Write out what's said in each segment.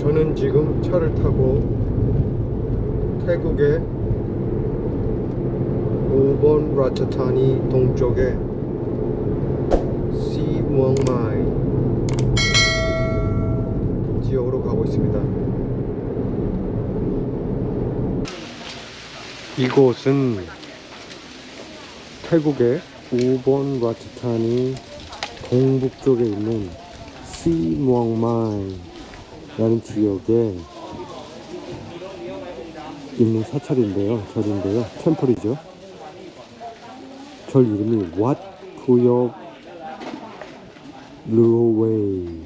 저는 지금 차를 타고 태국의 5번 라차타니 동쪽에 시무엉마이 지역으로 가고 있습니다. 이곳은 태국의 5번 라차타니 동북쪽에 있는 시무엉마이 라는 지역에 있는 사찰인데요, 절인데요, 템플이죠. 절 이름이 왓구역 르웨이,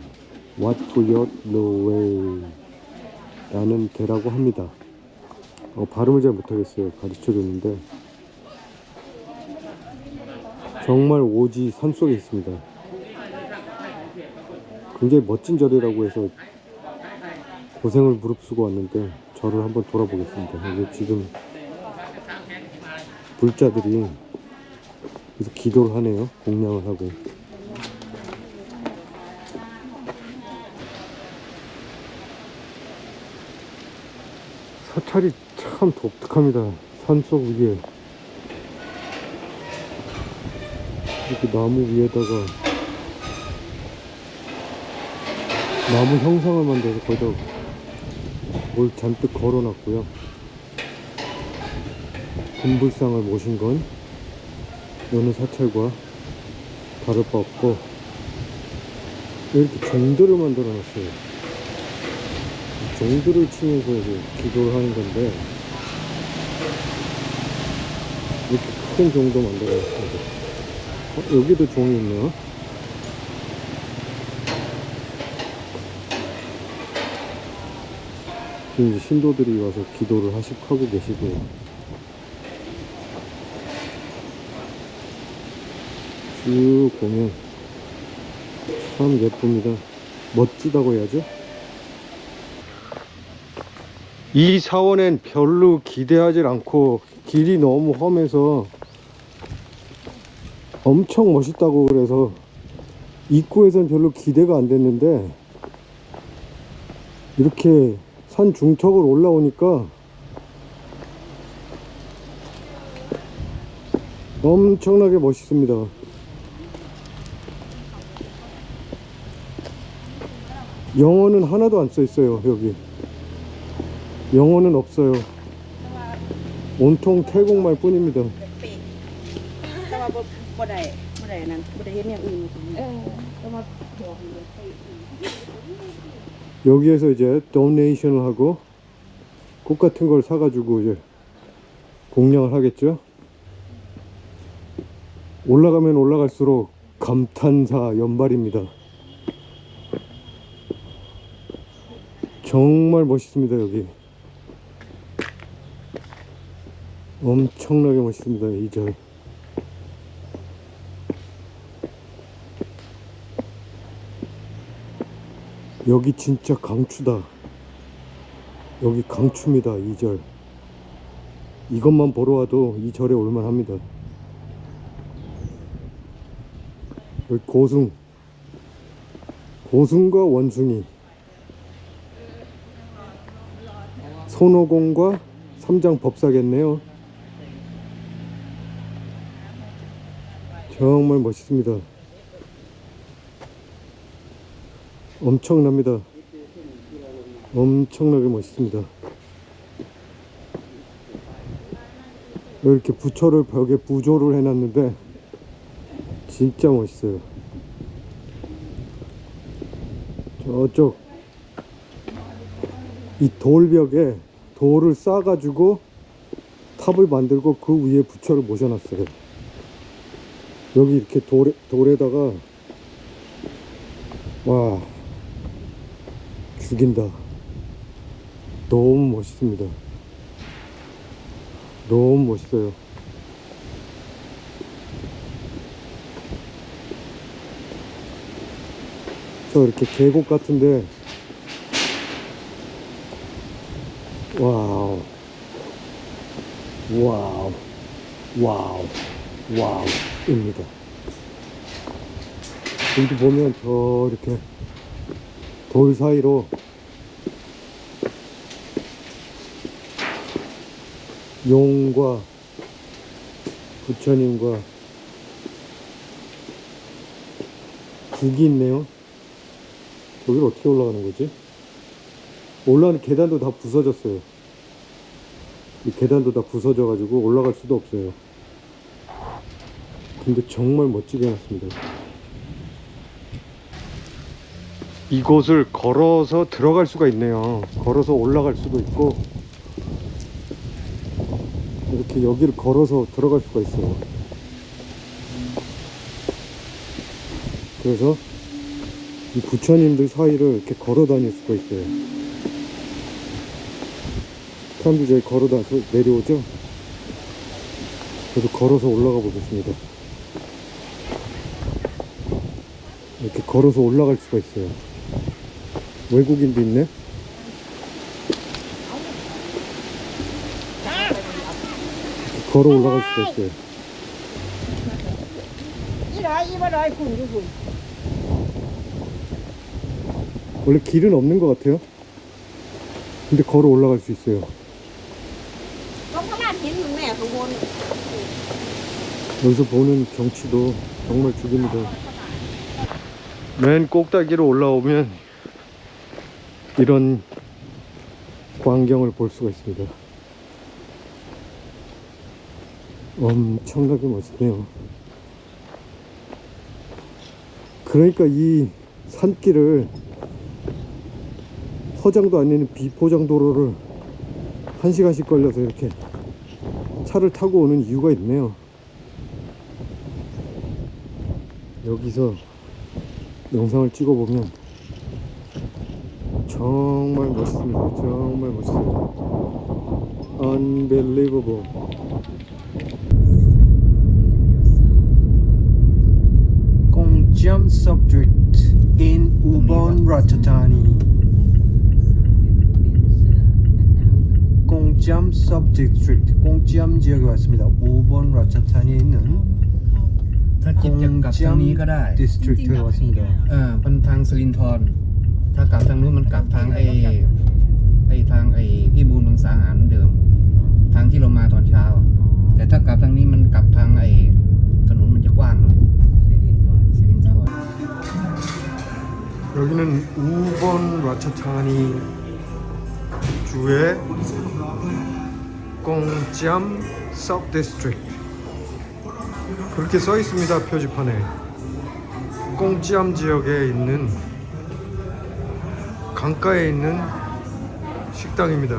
왓구역 르웨이 라는 데라고 합니다. 어, 발음을 잘 못하겠어요. 가르쳐 줬는데 정말 오지 산 속에 있습니다. 굉장히 멋진 절이라고 해서 고생을 무릅쓰고 왔는데 절을 한번 돌아보겠습니다. 여기 지금 불자들이 그래서 기도를 하네요. 공양을 하고. 사찰이 참 독특합니다. 산속 위에 이렇게 나무 위에다가 나무 형상을 만들어서 거기다 뭘 잔뜩 걸어놨고요. 금불상을 모신 건 여느 사찰과 다를 바 없고 이렇게 종들을 만들어 놨어요. 종들을 치면서 이제 기도를 하는 건데 이렇게 큰 종도 만들어 놨습니다. 어, 여기도 종이 있네요. 지금 이제 신도들이 와서 기도를 하시, 하고 계시고 쭉 보면 참 예쁩니다. 멋지다고 해야죠. 이 사원엔 별로 기대하지 않고 길이 너무 험해서 엄청 멋있다고 그래서 입구에선 별로 기대가 안 됐는데 이렇게 산 중턱을 올라오니까 엄청나게 멋있습니다. 영어는 하나도 안 써 있어요, 여기. 영어는 없어요. 온통 태국말 뿐입니다. ปิดแต่ว่าบ่บ่ได้บ่ได้อันนั้นบ่ได้เฮ็ดอย่างอื่นเออแต่ว่าบอกอยู่ไป 여기에서 이제 도네이션을 하고 꽃 같은 걸 사가지고 이제 공양을 하겠죠. 올라가면 올라갈수록 감탄사 연발입니다. 정말 멋있습니다 여기. 엄청나게 멋있습니다 이 절. 여기 진짜 강추다. 여기 강추입니다, 이 절. 이것만 보러 와도 이 절에 올만합니다. 여기 고승. 고승과 원숭이. 손오공과 삼장 법사겠네요. 정말 멋있습니다. 엄청납니다. 엄청나게 멋있습니다. 이렇게 부처를 벽에 부조를 해놨는데 진짜 멋있어요. 저쪽 이 돌벽에 돌을 싸가지고 탑을 만들고 그 위에 부처를 모셔놨어요. 여기 이렇게 돌에, 돌에다가 와 죽인다. 너무 멋있습니다. 너무 멋있어요. 저 이렇게 계곡 같은데 와우 와우 와우 와우 입니다. 여기 보면 저 이렇게 돌 사이로 용과 부처님과 국이 있네요. 거기를 어떻게 올라가는 거지? 올라가는 계단도 다 부서졌어요. 이 계단도 다 부서져가지고 올라갈 수도 없어요. 근데 정말 멋지게 해놨습니다. 이곳을 걸어서 들어갈 수가 있네요. 걸어서 올라갈 수도 있고, 이렇게 여기를 걸어서 들어갈 수가 있어요. 그래서 이 부처님들 사이를 이렇게 걸어 다닐 수가 있어요. 사람들이 저기 걸어 다서 내려오죠? 저도 걸어서 올라가 보겠습니다. 이렇게 걸어서 올라갈 수가 있어요. 외국인도 있네? 이렇게 걸어 올라갈 수가 있어요. อีร้อยอีบ่ร้อยคุณอยู่คุณ 원래 길은 없는 것 같아요. 근데 걸어 올라갈 수 있어요. ลงข้างล่างหินมึงแม่ข้างบน 여기서 보는 경치도 정말 죽입니다. 맨 꼭다기로 올라오면 이런 광경을 볼 수가 있습니다. 엄청나게 멋있네요. 그러니까 이 산길을 허장도 아닌 비포장 도로를 한 시간씩 걸려서 이렇게 차를 타고 오는 이유가 있네요. 여기서 영상을 찍어보면 정말 멋있습니다. 정말 멋있어요. Unbelievable. Gongjiam Subdistrict in Ubon Ratchathani. 공지암 Subdistrict, 공지암 지역에 왔습니다. 5번 라차탄에 있는 ถ้าคิดจะกลับทางนี้ก็ได้ District에 왔습니다. เออมันทางสลินทร ถ้ากลับทางนู้นมันกลับทางไอ้ไอ้ทางไอ้พี่บูลเมืองสาหารเดิม ทางที่เรามาตอนเช้าอะแต่ถ้ากลับทางนี้มันกลับทางไอ้ถนนมันจะกว้างหน่อยสลินทร 여기는 우번 라차타니 주의 공지암 서브 디스트릭트 그렇게 써 있습니다 표지판에 공지암 지역에 있는 강가에 있는 식당입니다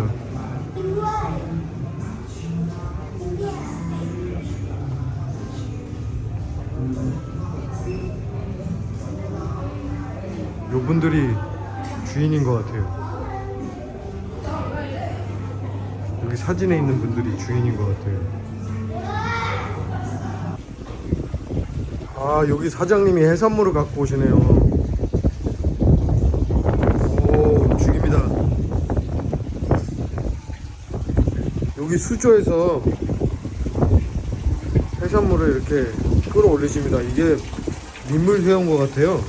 요분들이 주인인 것 같아요. 여기 사진에 있는 분들이 주인인 것 같아요. 아, 여기 사장님이 해산물을 갖고 오시네요. 오, 죽입니다. 여기 수조에서 해산물을 이렇게 끌어올리십니다. 이게 민물 새우인 것 같아요.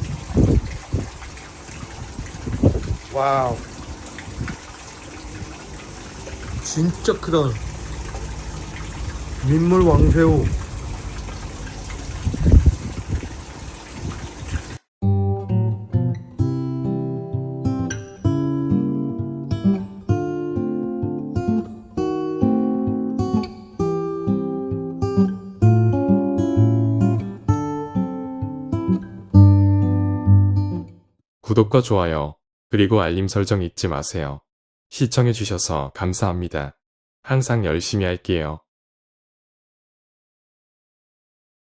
와우. 진짜 크다. 민물 왕새우. 구독과 좋아요, 그리고 알림 설정 잊지 마세요. 시청해주셔서 감사합니다. 항상 열심히 할게요.